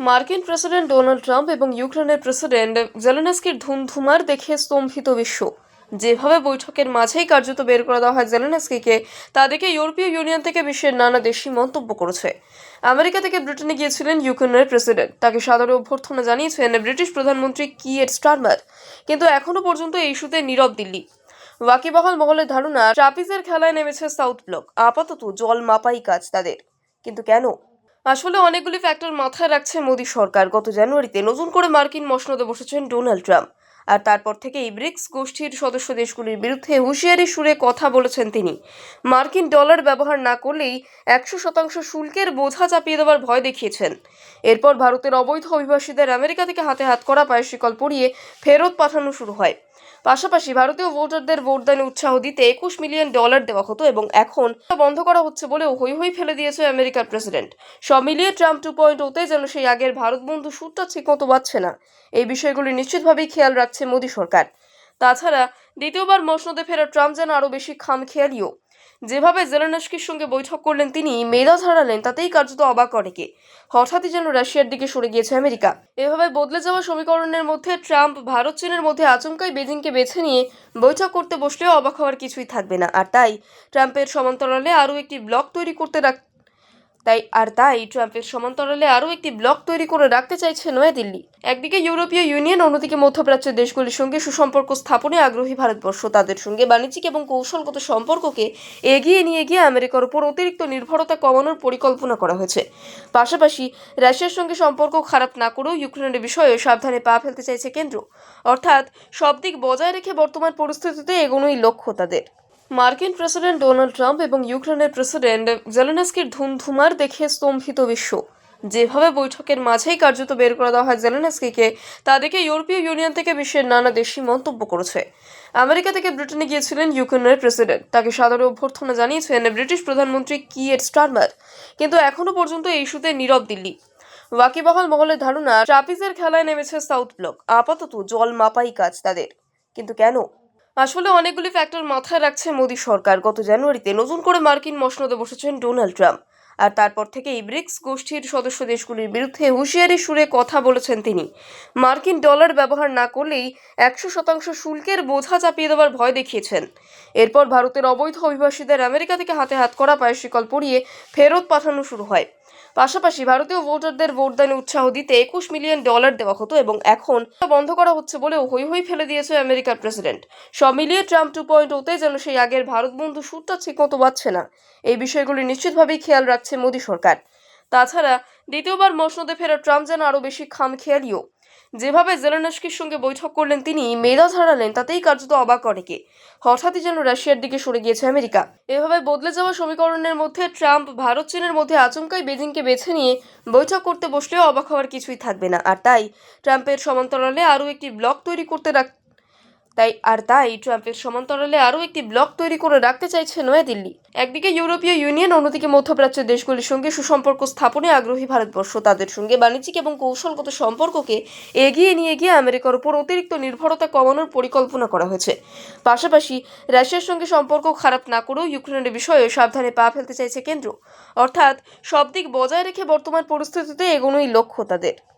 মার্কিন president Donald Trump এবং ইউক্রেনের প্রেসিডেন্ট জেলেনস্কির ধুমধুমার দেখে স্তম্ভিত বিশ্ব। যেভাবে বৈঠকের মাঝেই কার্যত বের করে দেওয়া হয় জেলেনস্কিকে, তা দেখে ইউরোপীয় ইউনিয়ন থেকে বিশ্বের নানা দেশই মন্তব্য করেছে। আমেরিকা থেকে ব্রিটেনে গিয়েছিলেন ইউক্রেনের প্রেসিডেন্ট। তাকে সাদরে অভ্যর্থনা জানিয়েছেন ব্রিটিশ প্রধানমন্ত্রী কিয়ের স্টারমার। কিন্তু এখনও পর্যন্ত এই ইস্যুতে নীরব দিল্লি। ওয়াকিবহাল মহলের ধারণা, ট্রাপিজের খেলায় নেমেছে সাউথ ব্লক। আপাতত জল মাপাই কাজ তাদের। কিন্তু কেন? আসলে অনেকগুলি ফ্যাক্টর মাথায় রাখছে মোদী সরকার। গত জানুয়ারিতে নতুন করে মার্কিন মসনদে বসেছেন ডোনাল্ড ট্রাম্প। আর তারপর থেকেই ব্রিক্স গোষ্ঠীর সদস্য দেশগুলির বিরুদ্ধে হুঁশিয়ারি সুরে কথা বলেছেন তিনি। মার্কিন ডলার ব্যবহার না করলেই একশো শতাংশ শুল্কের বোঝা চাপিয়ে দেওয়ার ভয় দেখিয়েছেন। এরপর ভারতের অবৈধ অভিবাসীদের আমেরিকা থেকে হাতে হাত করা পায়ে শিকল পরিয়ে ফেরত পাঠানো শুরু হয়। পাশাপাশি ভারতীয় ভোটারদের ভোটদানে উৎসাহ দিতে একুশ মিলিয়ন ডলার দেওয়া হতো এবং এখন বন্ধ করা হচ্ছে বলেও হই হই ফেলে দিয়েছে আমেরিকার প্রেসিডেন্ট। সব মিলিয়ে ট্রাম্প টু পয়েন্ট ওতে যেন সেই আগের ভারত বন্ধু সুরটা ঠিক মতো বাজছে না, এই বিষয়গুলি নিশ্চিতভাবেই খেয়াল রাখছে মোদী সরকার। তাছাড়া দ্বিতীয়বার মসনদে ফেরা ট্রাম্প যেন আরও বেশি খামখেয়ালিও যেভাবে জেলেনস্কির সঙ্গে বৈঠক করলেন তিনি, মেধা হারালেন তাতেই কার্যত অবাক অনেকে। হঠাৎই যেন রাশিয়ার দিকে সরে গিয়েছে আমেরিকা। এভাবে বদলে যাওয়া সমীকরণের মধ্যে ট্রাম্প, ভারত, চীনের মধ্যে আচমকাই বেজিংকে বেছে নিয়ে বৈঠক করতে বসলেও অবাক হওয়ার কিছুই থাকবে না। আর তাই, ট্রাম্পের সমান্তরালে আরও একটি ব্লক তৈরি করতে রাখ তাই আর তাই ট্রাম্পের সমান্তরালে আরও একটি ব্লক তৈরি করে রাখতে চাইছে নয়াদিল্লি একদিকে ইউরোপীয় ইউনিয়ন, অন্যদিকে মধ্যপ্রাচ্যের দেশগুলির সঙ্গে সুসম্পর্ক স্থাপনে আগ্রহী ভারতবর্ষ, তাদের সঙ্গে বাণিজ্যিক এবং কৌশলগত সম্পর্ককে এগিয়ে নিয়ে গিয়ে আমেরিকার উপর অতিরিক্ত নির্ভরতা কমানোর পরিকল্পনা করা হয়েছে। পাশাপাশি রাশিয়ার সঙ্গে সম্পর্ক খারাপ না করেও ইউক্রেনের বিষয়ে সাবধানে পা ফেলতে চাইছে কেন্দ্র। অর্থাৎ সব দিক বজায় রেখে বর্তমান পরিস্থিতিতে এগোনোই লক্ষ্য তাদের। মার্কিন প্রেসিডেন্ট ডোনাল্ড ট্রাম্প এবং ইউক্রেনের প্রেসিডেন্ট জেলেনস্কির ধুমধুমার দেখে স্তম্ভিত বিশ্ব। যেভাবে বৈঠকের মাঝেই কার্যত বের করে দেওয়া হয় জেলেনস্কিকে, তা দেখে ইউরোপীয় ইউনিয়ন থেকে বিশ্বের নানা দেশই মন্তব্য করেছে। আমেরিকা থেকে ব্রিটেনে গিয়েছিলেন ইউক্রেনের প্রেসিডেন্ট। তাকে সাদরে অভ্যর্থনা জানিয়েছেন ব্রিটিশ প্রধানমন্ত্রী কিয়ের স্টারমার। কিন্তু এখনও পর্যন্ত এই ইস্যুতে নীরব দিল্লি। ওয়াকিবহাল মহলের ধারণা, ট্রাপিজের খেলায় নেমেছে সাউথ ব্লক। আপাতত জল মাপাই কাজ তাদের। কিন্তু কেন? আসলে অনেকগুলি ফ্যাক্টর মাথায় রাখছে মোদী সরকার। গত জানুয়ারিতে নতুন করে মার্কিন মসনদে বসেছেন ডোনাল্ড ট্রাম্প। আর তারপর থেকেই ব্রিক্স গোষ্ঠীর সদস্য দেশগুলির বিরুদ্ধে হুঁশিয়ারি সুরে কথা বলেছেন তিনি। মার্কিন ডলার ব্যবহার না করলেই একশো শতাংশ শুল্কের বোঝা চাপিয়ে দেওয়ার ভয় দেখিয়েছেন। এরপর ভারতের অবৈধ অভিবাসীদের আমেরিকা থেকে হাতে হাত করা পায়ে শিকল পরিয়ে ফেরত পাঠানো শুরু হয়। পাশাপাশি ভারতীয় ভোটারদের ভোটদানে উৎসাহ দিতে একুশ মিলিয়ন ডলার দেওয়া হতো এবং এখন বন্ধ করা হচ্ছে বলেও হই হই ফেলে দিয়েছে আমেরিকার প্রেসিডেন্ট। সব মিলিয়ে ট্রাম্প টু পয়েন্ট ওতে যেন সেই আগের ভারত বন্ধু সুরটা ঠিক মতো বাজছে না। এই বিষয়গুলি নিশ্চিতভাবেই খেয়াল রাখছে মোদী সরকার। তাছাড়া দ্বিতীয়বার মসনদে ফেরা ট্রাম্প যেন আরও বেশি খামখেয়ালিও। যেভাবে জেলেনস্কির সঙ্গে বৈঠক করলেন তিনি, মেধা হারালেন তাতেই কার্যত অবাক অনেকে। হঠাৎই যেন রাশিয়ার দিকে সরে গিয়েছে আমেরিকা। এভাবে বদলে যাওয়া সমীকরণের মধ্যে ট্রাম্প, ভারত, চীনের মধ্যে আচমকাই বেজিংকে বেছে নিয়ে বৈঠক করতে বসলেও অবাক হওয়ার কিছুই থাকবে না। আর তাই ট্রাম্পের সমান্তরালে আরও একটি ব্লক তৈরি করতে রাখ তাই আর তাই ট্রাম্পের সমান্তরালে আরও একটি ব্লক তৈরি করে রাখতে চাইছে নয়াদিল্লি একদিকে ইউরোপীয় ইউনিয়ন, অন্যদিকে মধ্যপ্রাচ্যের দেশগুলির সঙ্গে সুসম্পর্ক স্থাপনে আগ্রহী ভারতবর্ষ। তাদের সঙ্গে বাণিজ্যিক এবং কৌশলগত সম্পর্ককে এগিয়ে নিয়ে গিয়ে আমেরিকার উপর অতিরিক্ত নির্ভরতা কমানোর পরিকল্পনা করা হয়েছে। পাশাপাশি রাশিয়ার সঙ্গে সম্পর্ক খারাপ না করেও ইউক্রেনের বিষয়ে সাবধানে পা ফেলতে চাইছে কেন্দ্র। অর্থাৎ সব দিক বজায় রেখে বর্তমান পরিস্থিতিতে এগোনোই লক্ষ্য তাদের।